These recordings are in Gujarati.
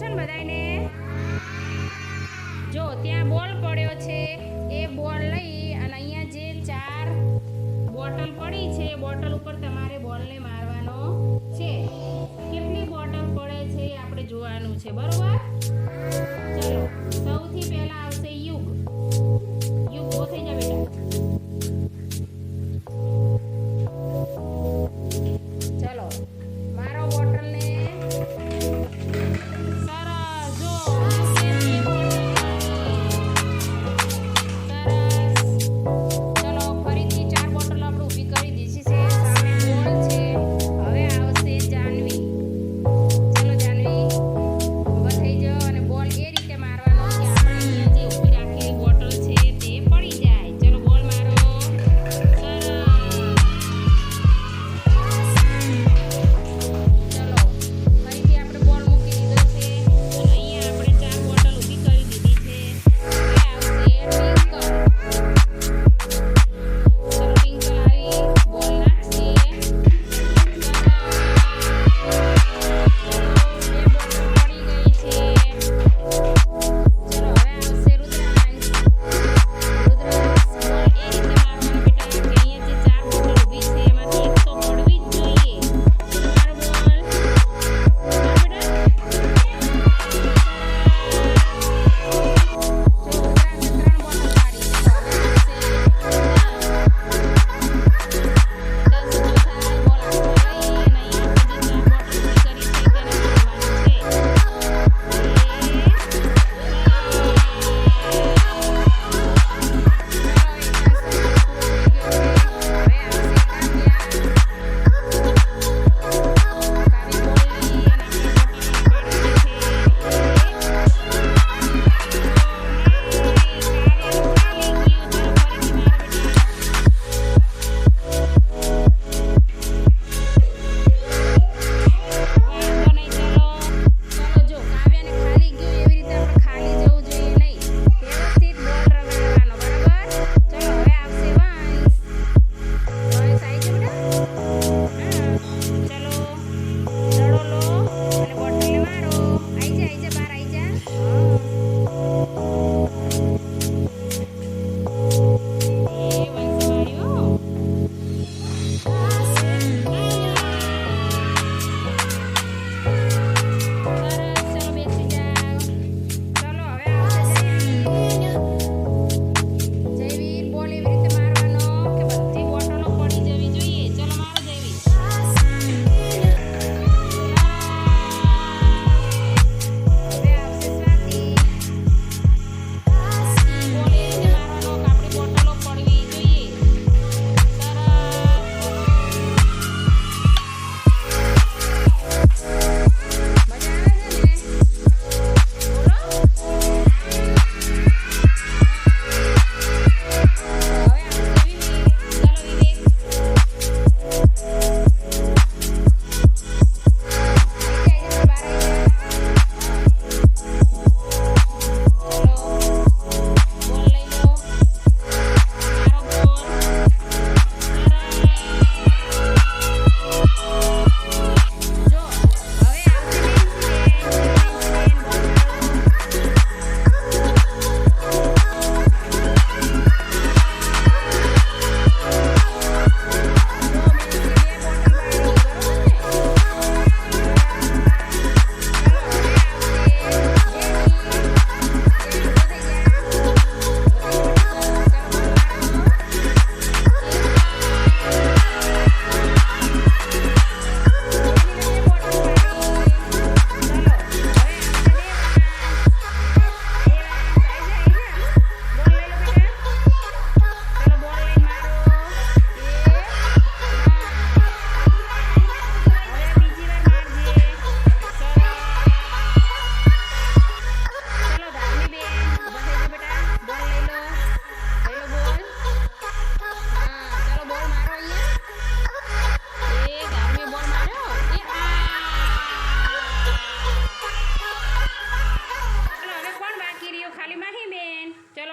છે ને બધાને જો, ત્યાં બોલ પડ્યો છે. એ બોલ લઈ અને અહીંયા જે ચાર બોટલ પડી છે, એ બોટલ ઉપર તમારે બોલને મારવાનો છે. કેટલી બોટલ પડે છે આપણે જોવાનું છે, બરોબર? ચલો, સૌથી પહેલાં આવશે યુગ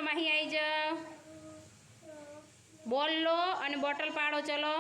આરામ અહીં આવી જાઓ. બોલ લો અને બોટલ પાડો ચલો.